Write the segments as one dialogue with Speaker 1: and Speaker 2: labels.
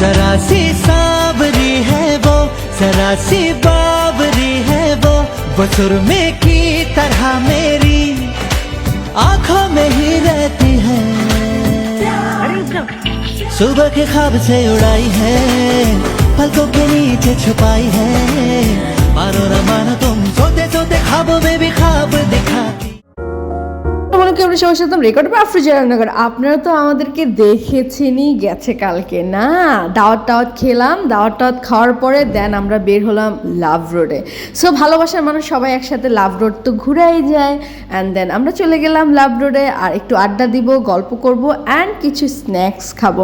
Speaker 1: जरा सी सावरी है वो जरा सी बावरी है वो बसुर में की तरह मेरी आँखों में ही रहती है। सुबह के ख्वाब से उड़ाई है पलकों के नीचे छुपाई है। मानो न मानो तुम सोते सोते ख्वाबों में भी ख्वाब दिखाती
Speaker 2: মনে আমরা সবার সাথে রেকর্ড আফ্রিজানগর আপনারা তো আমাদেরকে দেখেছেনই গেছে কালকে, না? দাওয়াত টাওয়াত খেলাম, দাওয়াত টাওয়াত খাওয়ার পরে দেন আমরা বের হলাম লাভ রোডে সো ভালোবাসার মানুষ সবাই একসাথে লাভ রোড তো ঘুরাই যায়। অ্যান্ড দেন আমরা চলে গেলাম লাভ রোডে আর একটু আড্ডা দিব, গল্প করব অ্যান্ড কিছু স্ন্যাক্স খাব।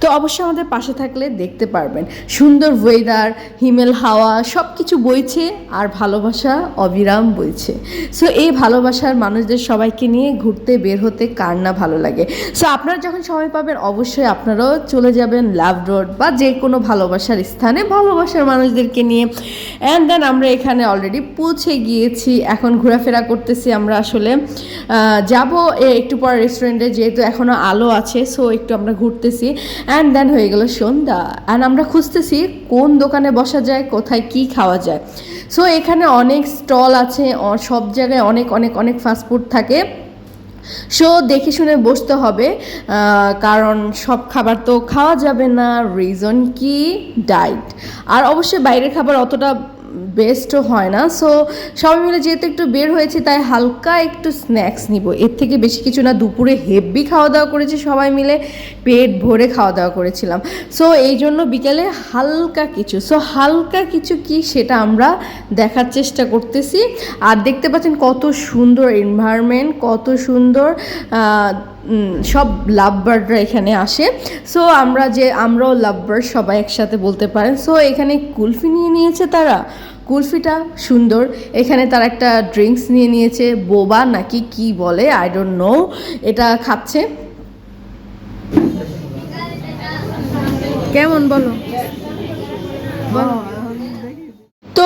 Speaker 2: তো অবশ্যই আমাদের পাশে থাকলে দেখতে পারবেন। সুন্দর ওয়েদার হিমেল হাওয়া সব কিছু বইছে আর ভালোবাসা অবিরাম বইছে। সো এই ভালোবাসার মানুষদের সবাইকে নিয়ে ঘুরতে বের হতে কার না ভালো লাগে। সো আপনারা যখন সময় পাবেন, অবশ্যই আপনারাও চলে যাবেন লাভ রোড বা যে কোনো ভালোবাসার স্থানে ভালোবাসার মানুষদেরকে নিয়ে। অ্যান্ড দেন আমরা এখানে অলরেডি পৌঁছে গিয়েছি। এখন ঘোরাফেরা করতেছি আমরা আসলে। যাব একটু পর রেস্টুরেন্টে যেহেতু এখনও আলো আছে সো একটু আমরা ঘুরতেছি। অ্যান্ড দেন হয়ে গেল সন্ধ্যা। অ্যান্ড আমরা খুঁজতেছি কোন দোকানে বসা যায়, কোথায় কি খাওয়া যায়। সো এখানে অনেক স্টল আছে সব জায়গায় অনেক অনেক অনেক ফাস্টফুড থাকে। সো দেখে শুনে বসতে হবে কারণ সব খাবার তো খাওয়া যাবে না রিজন কি? ডায়েট আর অবশ্যই বাইরের খাবার অতটা বেস্টও হয় না। সো সবাই মিলে যেহেতু একটু বের হয়েছে, তাই হালকা একটু স্ন্যাক্স নিব। এর থেকে বেশি কিছু না, দুপুরে হেভি খাওয়া দাওয়া করেছি সবাই মিলে, পেট ভরে খাওয়া দাওয়া করেছিলাম। সো এই জন্য বিকেলে হালকা কিছু। সো হালকা কিছু কি সেটা আমরা দেখার চেষ্টা করতেছি। আর দেখতে পাচ্ছেন কত সুন্দর এনভায়রনমেন্ট কত সুন্দর সব লাভ বার্ডরা এখানে আসে। সো আমরা যে, আমরাও লাভ বার্ড সবাই একসাথে বলতে পারেন। সো এখানে কুলফি নিয়ে নিয়েছে তারা। কুলফিটা সুন্দর। এখানে তারা একটা ড্রিঙ্কস নিয়ে নিয়েছে। বোবা নাকি কি বলে? আই ডোন্ট নো এটা খাচ্ছে। কেমন বলো? বলো।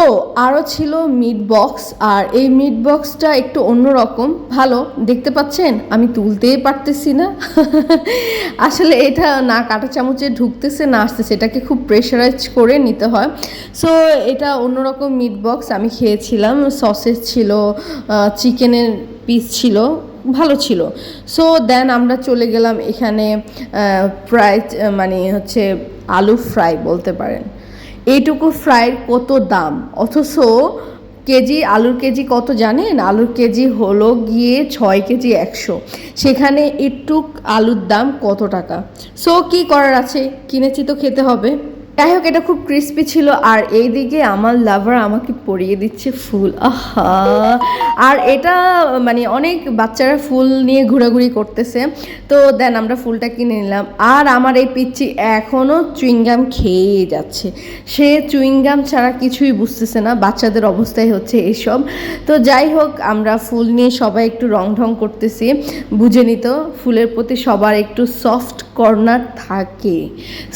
Speaker 2: তো আরও ছিল মিট বক্স আর এই মিট বক্সটা একটু অন্যরকম। ভালো, দেখতে পাচ্ছেন? আমি তুলতেই পারতেছি না। আসলে এটা না কাঁটা চামচে ঢুকতেছে, না আসতেছে। এটাকে খুব প্রেশারাইজ করে নিতে হয়। সো এটা অন্যরকম মিট বক্স আমি খেয়েছিলাম। সসেস ছিল চিকেনের পিস ছিল, ভালো ছিল। সো দেন আমরা চলে গেলাম এখানে প্রায় মানে হচ্ছে আলু ফ্রাই বলতে পারেন। এইটুকু ফ্রাইয়ের কত দাম? অথচ কেজি, আলুর কেজি কত জানেন? আলুর কেজি হলো গিয়ে ছয় কেজি একশো। সেখানে একটু আলুর দাম কত টাকা? সো কি করার আছে? কিনেছি তো খেতে হবে। যাই হোক, এটা খুব ক্রিস্পি ছিল। আর এইদিকে আমার লাভার আমাকে পরিয়ে দিচ্ছে ফুল। আহা! আর এটা মানে অনেক বাচ্চারা ফুল নিয়ে ঘোরাঘুরি করতেছে। তো দেন আমরা ফুলটা কিনে নিলাম। আর আমার এই পিচ্ছি এখনও চুইংগাম খেয়ে যাচ্ছে। সে চুইংগাম ছাড়া কিছুই বুঝতেছে না। বাচ্চাদের অবস্থায় হচ্ছে এইসব তো যাই হোক, আমরা ফুল নিয়ে সবাই একটু রং ঢং করতেছি। বুঝে নিত, ফুলের প্রতি সবার একটু সফট কর্নার থাকে।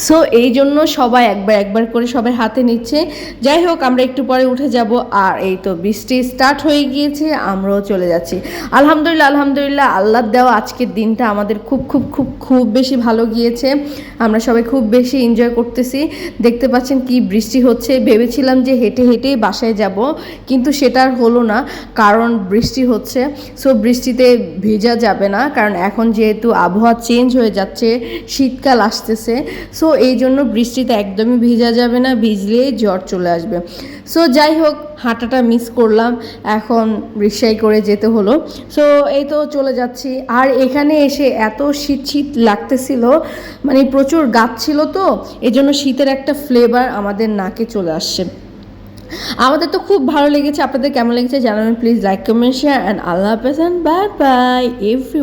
Speaker 2: সো এই জন্য সবাই একবার একবার করে সবাই হাতে নিচ্ছে। যাই হোক, আমরা একটু পরে উঠে যাব আর এই তো বৃষ্টি স্টার্ট হয়ে গিয়েছে, আমরাও চলে যাচ্ছি। আলহামদুলিল্লাহ আলহামদুলিল্লাহ আল্লাহ দেওয়া আজকের দিনটা আমাদের খুব খুব খুব খুব বেশি ভালো গিয়েছে। আমরা সবাই খুব বেশি এনজয় করতেছি। দেখতে পাচ্ছেন কি বৃষ্টি হচ্ছে। ভেবেছিলাম যে হেঁটে, হেঁটেই বাসায় যাব, কিন্তু সেটা আর হলো না, কারণ বৃষ্টি হচ্ছে। সো বৃষ্টিতে ভেজা যাবে না, কারণ এখন যেহেতু আবহাওয়া চেঞ্জ হয়ে যাচ্ছে, শীতকাল আসতেছে। সো এই জন্য বৃষ্টিতে একদমই ভেজা যাবে না, ভিজলেই জ্বর চলে আসবে। সো যাই হোক, হাঁটাটা মিস করলাম, এখন রিক্সায় করে যেতে হলো। সো এই তো চলে যাচ্ছি। আর এখানে এসে এত শীত শীত লাগতেছিল মানে প্রচুর গাছ ছিল তো এই জন্য শীতের একটা ফ্লেভার আমাদের নাকে চলে আসছে। আমাদের তো খুব ভালো লেগেছে, আপনাদের কেমন লেগেছে জানাবেন please like comment share and আল্লাহ হাফেজ অ্যান্ড বাই বাই এভরি